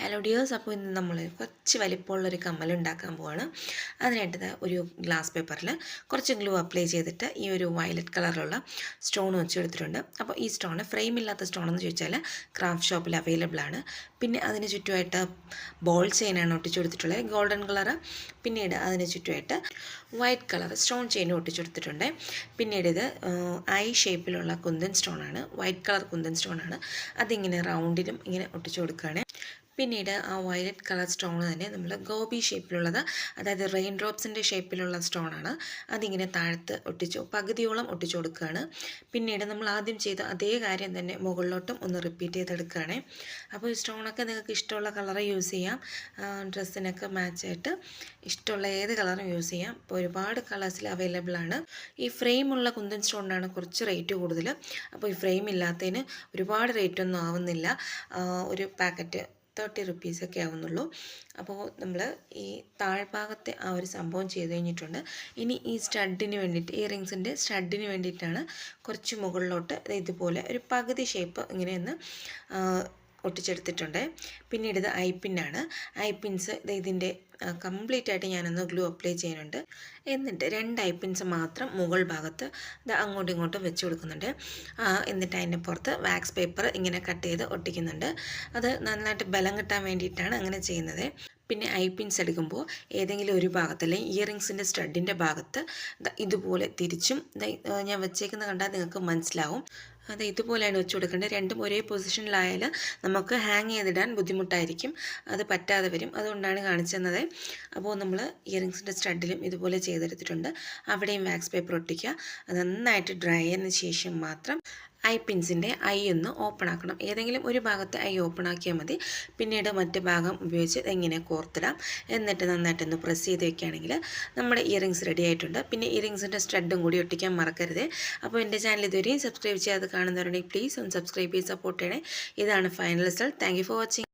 Hello dears അപ്പോൾ ഇന്ന് നമ്മൾ കുറച്ച് വലിപ്പമുള്ളൊരു കമ്മൽ ഉണ്ടാക്കാൻ പോവാണ്. അതിനായിട്ട് ഒരു ഗ്ലാസ് പേപ്പറിൽ കുറച്ച് ഗ്ലൂ അപ്ലൈ ചെയ്തിട്ട് ഈ ഒരു വയലറ്റ് കളറിലുള്ള സ്റ്റോൺ വെച്ച് എടുത്തിട്ടുണ്ട്. അപ്പോൾ ഈ സ്റ്റോൺ ഫ്രെയിം ഇല്ലാത്ത സ്റ്റോൺ എന്ന് ചോദിച്ചാൽ ക്രാഫ്റ്റ് ഷോപ്പിൽ അവൈലബിൾ ആണ്. പിന്നെ അതിന് ചുറ്റുമായിട്ട് ബോൾ ചെയിനാണ് ഒട്ടിച്ചു കൊടുത്തിട്ടുള്ളത് ഗോൾഡൻ കളർ പിന്നീട് അതിന് ചുറ്റുമായിട്ട് വൈറ്റ് കളർ സ്റ്റോൺ ചെയിൻ ഒട്ടിച്ചു കൊടുത്തിട്ടുണ്ട് പിന്നീട് ഇത് ഐ ഷേപ്പിലുള്ള കുന്തൻ സ്റ്റോണാണ് വൈറ്റ് കളർ കുന്തൻ സ്റ്റോണാണ് അതിങ്ങനെ റൗണ്ടിലും ഇങ്ങനെ ഒട്ടിച്ചു കൊടുക്കുകയാണ്. പിന്നീട് ആ വയലറ്റ് കളർ സ്റ്റോൺ തന്നെ നമ്മൾ ഗോപി ഷേപ്പിലുള്ളത് അതായത് റെയിൻ ഡ്രോപ്സിന്റെ ഷേപ്പിലുള്ള സ്റ്റോണാണ് അതിങ്ങനെ താഴത്ത് ഒട്ടിച്ചു പകുതിയോളം ഒട്ടിച്ചു കൊടുക്കുകയാണ്. പിന്നീട് നമ്മൾ ആദ്യം ചെയ്ത അതേ കാര്യം തന്നെ മുകളിലോട്ടും ഒന്ന് റിപ്പീറ്റ് ചെയ്തെടുക്കുകയാണ്. അപ്പോൾ ഈ സ്റ്റോണൊക്കെ നിങ്ങൾക്ക് ഇഷ്ടമുള്ള കളർ യൂസ് ചെയ്യാം. ഡ്രസ്സിനൊക്കെ മാച്ചായിട്ട് ഇഷ്ടമുള്ള ഏത് കളറും യൂസ് ചെയ്യാം. ഇപ്പോൾ ഒരുപാട് കളേഴ്സിൽ അവൈലബിൾ ആണ്. ഈ ഫ്രെയിമുള്ള കുന്തൻ സ്റ്റോണിനാണ് കുറച്ച് റേറ്റ് കൂടുതൽ അപ്പോൾ ഈ ഫ്രെയിം ഇല്ലാത്തതിന് ഒരുപാട് റേറ്റ് ഒന്നും ആവുന്നില്ല. ഒരു പാക്കറ്റ് തേർട്ടി റുപ്പീസൊക്കെ ആവുന്നുള്ളൂ. അപ്പോൾ നമ്മൾ ഈ താഴ്ഭാഗത്തെ ആ ഒരു സംഭവം ചെയ്ത് കഴിഞ്ഞിട്ടുണ്ട്. ഇനി ഈ സ്റ്റഡിന് വേണ്ടിയിട്ട് ഇയറിങ്സിന്റെ സ്റ്റഡിന് വേണ്ടിയിട്ടാണ് കുറച്ച് മുകളിലോട്ട് ഇതുപോലെ ഒരു പകുതി ഷേപ്പ് ഇങ്ങനെയൊന്ന് ഒട്ടിച്ചെടുത്തിട്ടുണ്ട് പിന്നീട് ഇത് ഐ ഐപ്പിൻസ് പിൻസ് ഇതിന്റെ കംപ്ലീറ്റ് ആയിട്ട് ഞാനൊന്ന് ഗ്ലൂ അപ്ലൈ ചെയ്യുന്നുണ്ട്. എന്നിട്ട് രണ്ട് ഐ പിൻസ് മാത്രം മുകൾ ഭാഗത്ത് ഇത് അങ്ങോട്ടും ഇങ്ങോട്ടും വെച്ച് കൊടുക്കുന്നുണ്ട്. എന്നിട്ട് അതിന്റെ പുറത്ത് വാക്സ് പേപ്പർ ഇങ്ങനെ കട്ട് ചെയ്ത് ഒട്ടിക്കുന്നുണ്ട്. അത് നന്നായിട്ട് ബലം കിട്ടാൻ വേണ്ടിയിട്ടാണ് അങ്ങനെ ചെയ്യുന്നത്. പിന്നെ ഐ പിൻസ് എടുക്കുമ്പോൾ ഏതെങ്കിലും ഒരു ഭാഗത്ത് അല്ലെങ്കിൽ ഇയറിങ്സിന്റെ സ്റ്റഡിന്റെ ഭാഗത്ത് ഇതുപോലെ തിരിച്ചും ഞാൻ വെച്ചേക്കുന്ന കണ്ടാൽ നിങ്ങൾക്ക് മനസ്സിലാവും. അത് ഇതുപോലെയാണ് വെച്ച് കൊടുക്കേണ്ടത്. രണ്ടും ഒരേ പൊസിഷനിലായാൽ നമുക്ക് ഹാങ് ചെയ്തിടാൻ ബുദ്ധിമുട്ടായിരിക്കും. അത് പറ്റാതെ വരും. അതുകൊണ്ടാണ് കാണിച്ചത് അപ്പോൾ നമ്മൾ ഇയറിങ്സിന്റെ സ്റ്റഡിലും ഇതുപോലെ ചെയ്തെടുത്തിട്ടുണ്ട്. അവിടെയും വാക്സ് പേപ്പർ ഒട്ടിക്കുക. അത് നന്നായിട്ട് ഡ്രൈ ആയതിനു ശേഷം മാത്രം ഐ പിൻസിന്റെ ഐ ഒന്ന് ഓപ്പൺ ആക്കണം ഏതെങ്കിലും ഒരു ഭാഗത്ത് ഐ ഓപ്പൺ ആക്കിയാൽ മതി. പിന്നീട് മറ്റു ഭാഗം ഉപയോഗിച്ച് എങ്ങനെ കോർത്തിടാം എന്നിട്ട് നന്നായിട്ടൊന്ന് പ്രസ് ചെയ്ത് വെക്കുകയാണെങ്കിൽ നമ്മുടെ ഇയറിങ്സ് റെഡി ആയിട്ടുണ്ട്. പിന്നെ ഇയറിങ്സിന്റെ സ്റ്റഡും കൂടി ഒട്ടിക്കാൻ മറക്കരുത്. അപ്പോൾ എന്റെ ചാനൽ ഇതുവരെയും സബ്സ്ക്രൈബ് ചെയ്യാതെ കാണുന്നവരുണ്ടെങ്കിൽ പ്ലീസ് ഒന്ന് സബ്സ്ക്രൈബ് ചെയ്ത് സപ്പോർട്ട് ചെയ്യണേ. ഇതാണ് final result thank for watching